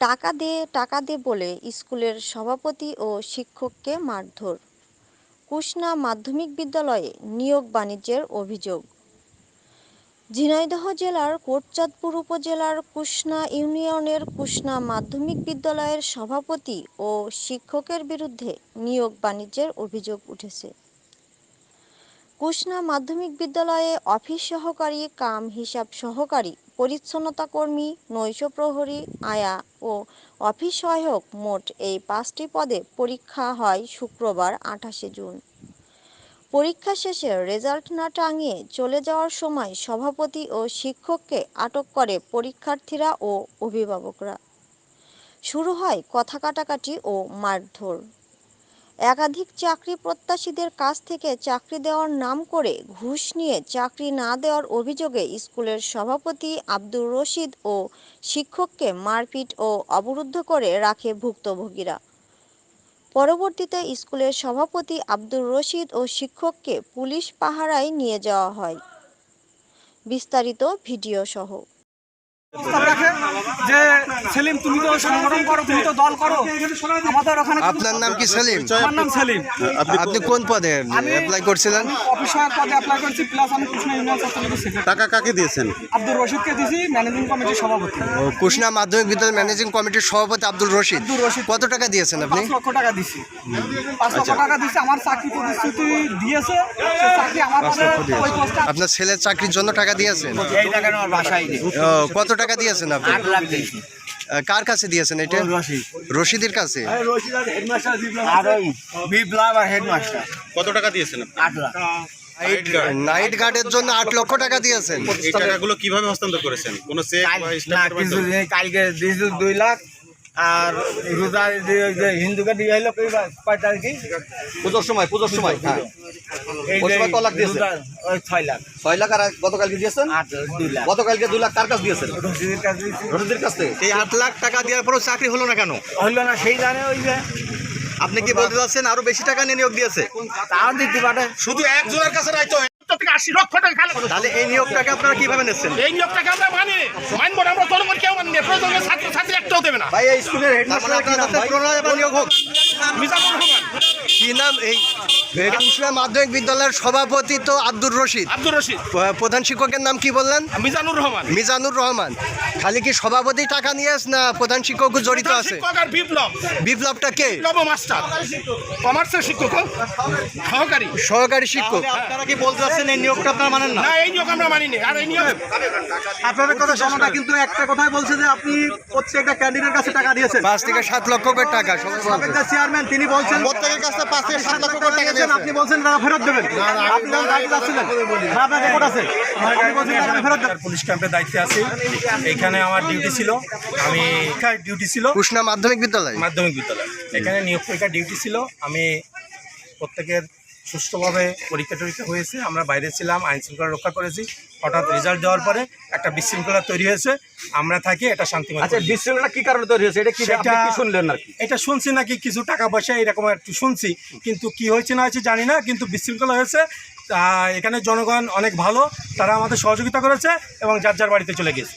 টাকা দে টাকা দে বলে স্কুলের সভাপতি ও শিক্ষককে মারধর। কুষ্ণা মাধ্যমিক বিদ্যালয়ে নিয়োগ বাণিজ্যের অভিযোগ। ঝিনাইদহ জেলার কোটচাঁদপুর উপজেলার কুষ্ণা ইউনিয়নের কুষ্ণা মাধ্যমিক বিদ্যালয়ের সভাপতি ও শিক্ষকের বিরুদ্ধে নিয়োগ বাণিজ্যের অভিযোগ উঠেছে। কুষ্ণা মাধ্যমিক বিদ্যালয়ে অফিস সহকারী, কাম হিসাব সহকারী, পরিচ্ছন্নতা কর্মী, নৈশ প্রহরী, আয়া ও অফিস সহায়ক মোট এই পাঁচটি পদে পরীক্ষা হয় শুক্রবার আঠাশে জুন। পরীক্ষা শেষে রেজাল্ট না টাঙিয়ে চলে যাওয়ার সময় সভাপতি ও শিক্ষককে আটক করে পরীক্ষার্থীরা ও অভিভাবকরা। শুরু হয় কথা কাটাকাটি ও মারধর। একাধিক চাকরি প্রত্যাশীদের কাছ থেকে চাকরি দেওয়ার নাম করে ঘুষ নিয়ে চাকরি না দেওয়ার অভিযোগে স্কুলের সভাপতি আব্দুর রশিদ ও শিক্ষককে মারপিট ও অবরুদ্ধ করে রাখে ভুক্তভোগীরা। পরবর্তীতে স্কুলের সভাপতি আব্দুর রশিদ ও শিক্ষককে পুলিশ পাহারায় নিয়ে যাওয়া হয়। বিস্তারিত ভিডিও সহ। রাখে যে সেলিম তুমি তো সংগঠন করো তুমি তো দল করো। আমাদের ওখানে আপনার নাম কি সেলিম? আমার নাম সেলিম। আপনি কোন পদে অ্যাপ্লাই করছিলেন? অফিস পদে অ্যাপ্লাই করেছি প্লাস আমি কৃষ্ণ ইউনিয়ন ছাত্রলীগের সেক্রেটারি টাকা কাকে দিয়েছেন? আব্দুর রশিদকে দিয়েছি ম্যানেজিং কমিটির সভাপতি। ও, মাধ্যমিক বিদ্যালয় ম্যানেজিং কমিটির সভাপতি আব্দুল রশিদ। রশিদ। কত টাকা দিয়েছেন আপনি? পাঁচ লক্ষ টাকা দিছি। পাঁচ লক্ষ টাকা দিছি আমার চাকরি প্রতিশ্রুতি দিয়েছে চাকরি আমার কাছে ওই পোস্টে আপনার ছেলের চাকরির জন্য টাকা দিয়েছেন? কত টাকা দিয়েছেন আপনি? কার কাছে দিয়েছেন এটা? রশিদের কাছে? কত টাকা দিয়েছেন আপনি? আট লাখ। নাইট গার্ডের জন্য আট লক্ষ টাকা দিয়েছেন। টাকাগুলো কীভাবে হস্তান্তর করেছেন? কোনো চেক কালকে দিয়েছিল দুই লাখ। আর রোজা দিয়ে ওই যে হিন্দুকে দিয়ে এলো কয় তারিখে? পুজোর সময় পুজোর সময় হ্যাঁ। ওই সময় ক লাখ দিয়েছে? ছয় লাখ। ছয় লাখ আর গতকালকে দিয়েছেন? আট দুই লাখ। গতকালকে দুই লাখ কার কাছে দিয়েছেন? রশিদের কাছে দিয়েছি। রশিদের কাছ থেকে? এই আট লাখ টাকা দেওয়ার পরও চাকরি হলো না কেন? হইল না সেই জানে ওই যে। আপনি কি বলতে চাচ্ছেন আরও বেশি টাকা নিয়ে নিয়োগ দিয়েছে? তাও দিতে পারে। শুধু একজনের কাছে হয়। আশি লক্ষ টাকা খালি তাহলে এই নিয়োগটাকে আপনারা কীভাবে নিচ্ছেন? এই নিয়োগটাকে আমরা মানি। মানবো না আমরা জনগণ কেউ মানি ছাত্র ছাত্রী একটাও দেবে না। ভাই এই স্কুলের মানে হেডমাস্টার কি নাম? আবার নিয়োগ হোক। মিজানুর রহমান। কি নাম এই? এই মাধ্যমিক বিদ্যালয়ের সভাপতি তো আব্দুর রশিদ। আব্দুর রশিদ। প্রধান শিক্ষকের নাম কি বললেন? মিজানুর রহমান। মিজানুর রহমান। খালি কি সভাপতি টাকা নিয়ে আস না প্রধান শিক্ষক জড়িত আছে? বিপ্লব। বিপ্লবটা কে? বিপ্লব মাস্টার। কমার্সের শিক্ষক সহকারী। সহকারী শিক্ষক। আপনারা কি বলতে চাচ্ছেন এই নিয়োগটা আপনারা মানেন না? না এই নিয়োগ আমরা মানি না আর এই নিয়োগ আপনাদের কথা শোনোটা কিন্তু একটা কথাই বলছে যে আপনি প্রত্যেকটা ক্যান্ডিডেটের কাছে টাকা দিয়েছেন। পাঁচ থেকে সাত লক্ষ করে টাকা চেয়ারম্যান তিনি বলছেন প্রত্যেকের কাছে পাঁচ থেকে সাত লক্ষ করে টাকা দিয়েছেন, আপনি বলছেন টাকা ফেরত দেবেন। আপনি যখন দায়িত্বে যাচ্ছিলেন না, আপনার রেকর্ড আছে। আপনি বলছেন টাকা ফেরত দেবেন। পুলিশ ক্যাম্পের দায়িত্বে আছি। এখানে আমার ডিউটি ছিল। আমি ডিউটি ছিল। কুষ্ণা মাধ্যমিক বিদ্যালয়? মাধ্যমিক বিদ্যালয়। এখানে নিয়োগ পরীক্ষার ডিউটি ছিল। আমি প্রত্যেকের সুষ্ঠুভাবে পরীক্ষা টরীক্ষা হয়েছে আমরা বাইরে ছিলাম আইন শৃঙ্খলা রক্ষা করেছি। হঠাৎ রেজাল্ট দেওয়ার পরে একটা বিশৃঙ্খলা তৈরি হয়েছে আমরা থাকি এটা শান্তিময় আচ্ছা বিশৃঙ্খলা কি কারণে তৈরি হয়েছে? এটা কি আপনি কি শুনলেন কি? এটা শুনছি নাকি কিছু টাকা পয়সা এরকম একটু শুনছি কিন্তু কি হয়েছে না হয়েছে জানি না কিন্তু বিশৃঙ্খলা হয়েছে। এখানে জনগণ অনেক ভালো তারা আমাদের সহযোগিতা করেছে এবং যার যার বাড়িতে চলে গেছে